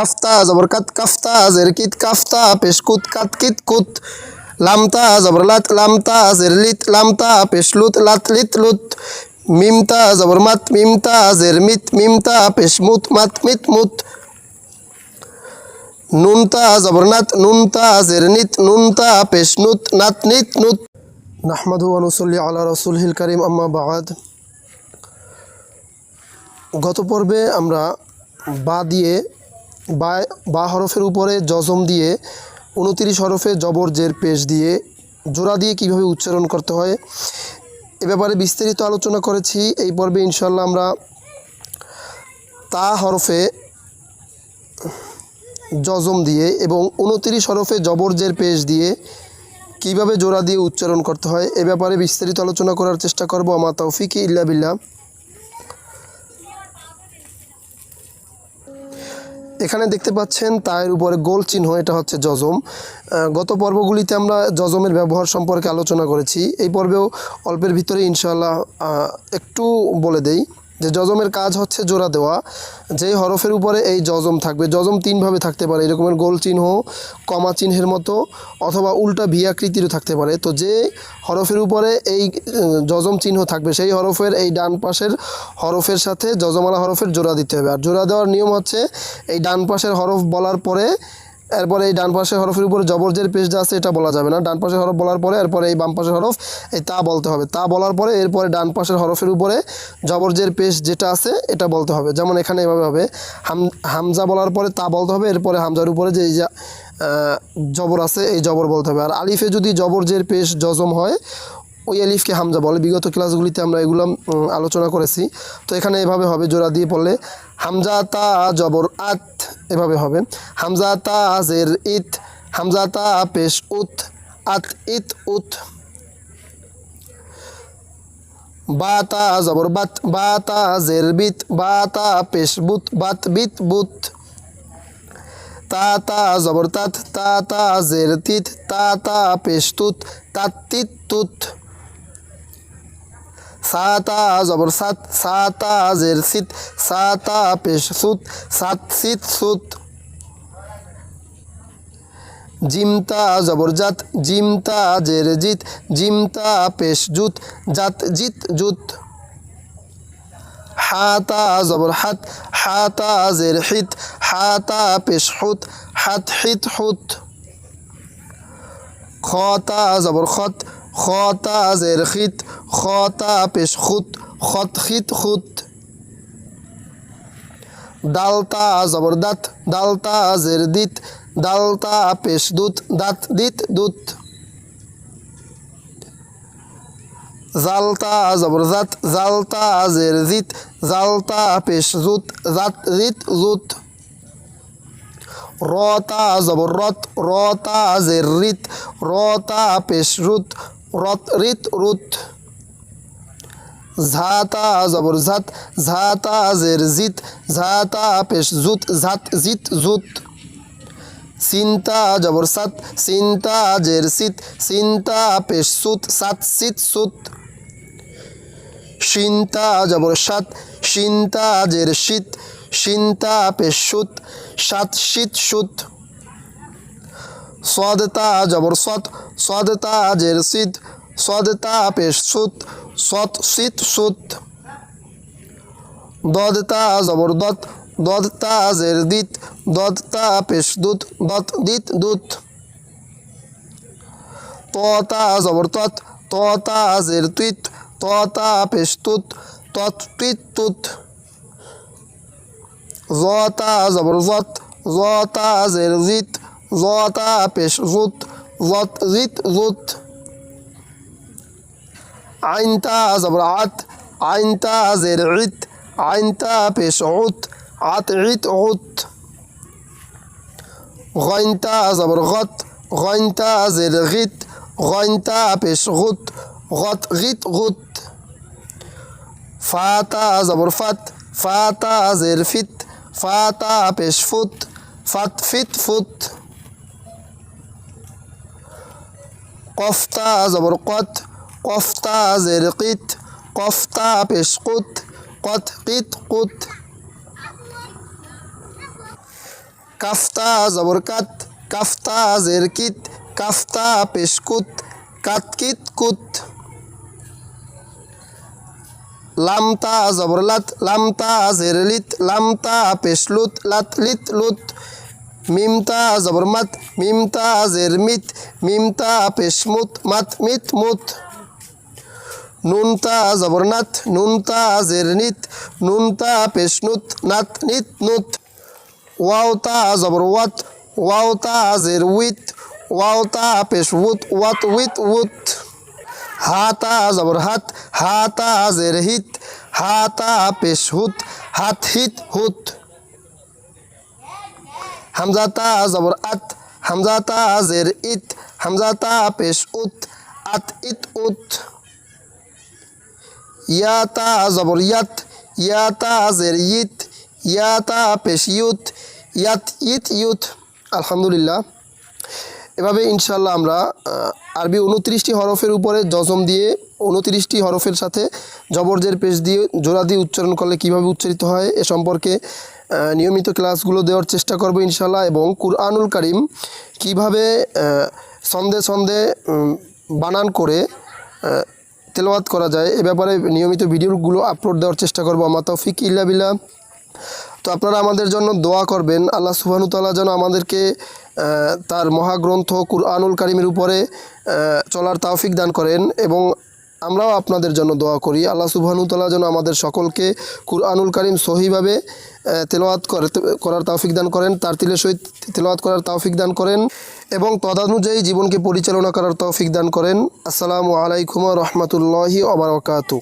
কাফতা জবর কাত কাফতা জের কিত কাফতা, পেশ কুত কাত লামতা জবর লাত লামতা জের লিত লামতা, পেশ লুত লাত মিমতা জবর মাত মিমতা জের মিত মিমতা, পেশ মুত মাত নুনতা জবরনাথ নুনতা জেরনিত নুনতা পেশনুত নাত নিত নাহমাদু অনুসল্লি আলা রসুলহিল করিম, আম্মা বাদ। গত পর্বে আমরা বা দিয়ে বা বা হরফের উপরে জজম দিয়ে উনতিরিশ হরফে জবর জের পেশ দিয়ে জোড়া দিয়ে কীভাবে উচ্চারণ করতে হয়, এ ব্যাপারে বিস্তারিত আলোচনা করেছি। এই পর্বে ইনশাল্লাহ আমরা তা হরফে জজম দিয়ে এবং উনতিরিশ হরফে জবরজের পেশ দিয়ে কীভাবে জোড়া দিয়ে উচ্চারণ করতে হয়, এ ব্যাপারে বিস্তারিত আলোচনা করার চেষ্টা করব। আমার তৌফিক ইল্লা বিল্লাহ। এখানে দেখতে পাচ্ছেন তায়ের উপরে গোল চিহ্ন, এটা হচ্ছে জজম গত পর্বগুলিতে আমরা জজমের ব্যবহার সম্পর্কে আলোচনা করেছি। এই পর্বেও অল্পের ভিতরে ইনশাল্লাহ একটু বলে দেই। যে জজমের কাজ হচ্ছে জোড়া দেওয়া, যেই হরফের উপরে এই জজম থাকবে জজম তিনভাবে থাকতে পারে, এরকমের গোল চিহ্ন, কমা চিহ্নের মতো, অথবা উল্টা ভি আকৃতিরও থাকতে পারে। তো যে হরফের উপরে এই জজম চিহ্ন থাকবে, সেই হরফের এই ডান পাশের হরফের সাথে জজমালা হরফের জোড়া দিতে হবে। আর জোড়া দেওয়ার নিয়ম হচ্ছে, এই ডান পাশের হরফ বলার পরে এরপরে এই ডান পাশের হরফের উপরে জবরজের পেশটা আছে এটা বলা যাবে না। ডান পাশের হরফ বলার পরে এরপরে এই বাম পাশের হরফ এই তা বলতে হবে। তা বলার পরে এরপরে ডান পাশের হরফের উপরে জবরজের পেশ যেটা আছে এটা বলতে হবে। যেমন এখানে এভাবে হবে। হাম, হামজা বলার পরে তা বলতে হবে। এরপরে হামজার উপরে যে এই যে জবর আছে এই জবর বলতে হবে। আর আলিফে যদি জবরজের পেশ জজম হয়, ওই আলিফকে হামজা বলে। বিগত ক্লাসগুলিতে আমরা এগুলো আলোচনা করেছি। তো এখানে এভাবে হবে জোড়া দিয়ে পড়লে, হামজা তা জবর আত এভাবে হবে। হামজা তা জের ইত হামজা তা পেশ উত, আত ইত উত। বা তা জবর বাত, বা তা জের বিত, বা তা পেশ বুত, বাত বিত বুত। তা তা জবর তাত, তা তা জের তিত, তা পেশ তুত, তাত তিত তুত। সাতা জবর সাত সাতা জের সিত সাতা পেশ সুত, সাত সিত জিমতা জবর জাত জিমতা জের জিত, জিমতা পেশ জুত, জাত জিত জুত। হাতা জবর হাত, হাতা জের হিত, হাতা পেশ হুত, হাত হিত হুত। খতা জবর খত, খতা জের খিত, খতা পেশ খুত, খত খিত খুত। দালতা জবর দাত দালতা জের দিত দালতা পেশ দুত দাত দিত দুত জালতা জবর জাত, জালতা জের জিত জালতা পেশ জুত, জাত জিত জুত। রতা জবর রত, রতা জের রিত রতা পেশ রুত, রত রিত রুত। ঝাতা জবর ঝাত, ঝাতা জের জিত, ঝাতা পেশ জুত, ঝাত জিত জুত। সিন্তা জবর সাত সিন্তা জের সিত সিন্তা পেশ সুত, সাত সিত সুত। শিন্তা জবর সাত শিন্তা জের শীত শিন্তা পেশ সুত, সাত শীত সুত। সদতা জবর সত, সদতা জের সিদ সদতা পেশ সুত শীত সুত। দদতা জবর দত দদতা জের দিত দদতা পেশ দুত, দত দিত দুত। ততা জবর তত জের তুইত ততা তুত, তত তুইত তুত। জতা জবর জত জতা জিত জুত জত জিত জুত। عينتا زبرعت عينتا زرعت عينتا بشعوت عت. عطعت عوت غينتا زبرغت غينتا زرغت غينتا تا بشغط غط غت. غوت فاتا زبرفت فاتا زرفت فاتا بشفت فت فت فت. قفتا زبرقت কফতা জের কিত, কফতা পেশ কুত, কত কিত কাফতা জবর কাত কাফতা জের কিত, কাফতা পেশকুত কাত, কিত লামতা জবর লাত, লামতা জের লিত, লামতা পেশলুত লাত, লিত মিমতা জবর মাত, মিমতা জের মিত, মিমতা পেশমুত মাত মিত মুত। নুনতা জবর নাত নুনতা জের নিত নুনতা পেশনুত, নাত নিত নুত। ওয়াওতা জবর ওয়াত ওয়াওতা জের উইত ওয়াওতা পেশ উত ওয়াত উইত উত। হাতা জবর হাত হাতা জের হিত হাতা পেশ হুত হাত হিত। হুত হামজাতা জবর আত হামজাতা জের ইত হামজাতা পেশ উত আত ইত উত। ইয়াতা জবর ইয়াত ইয়াতা জের ইত ইয়াতা পেশ ইউত ইয়াত ইত ইউত আলহামদুলিল্লাহ। এভাবে ইনশাল্লাহ আমরা আরবি উনত্রিশটি হরফের উপরে জজম দিয়ে উনত্রিশটি হরফের সাথে জবরজের পেশ দিয়ে জোড়া দিয়ে উচ্চারণ করলে কীভাবে উচ্চারিত হয় এ সম্পর্কে নিয়মিত ক্লাসগুলো দেওয়ার চেষ্টা করব ইনশাল্লাহ এবং কুরআনুল কারিম কীভাবে আহ, ছন্দে ছন্দে বানান করে তেলাওয়াত করা যায়। এ ব্যাপারে নিয়মিত ভিডিওগুলো আপলোড দেওয়ার চেষ্টা করব। আমার তৌফিক ইল্লা বিল্লাহ। তো আপনারা আমাদের জন্য দোয়া করবেন। আল্লাহ সুবহানু তাআলা যেন আমাদেরকে তার মহাগ্রন্থ কুরআনুল কারিমের উপরে চলার তৌফিক দান করেন এবং আমরাও আপনাদের জন্য দোয়া করি। আল্লাহ সুবহানু তাআলা যেন আমাদের সকলকে কুরআনুল কারিম সহিভাবে করে, করার তৌফিক দান করেন। তার তিলের সহিত তেলাওয়াত করার তৌফিক দান করেন। এবং তদানুযায়ী জীবনকে পরিচালনা করার তৌফিক দান করেন। আসসালামু আলাইকুম রহমতুল্লাহি ওবরাকাতু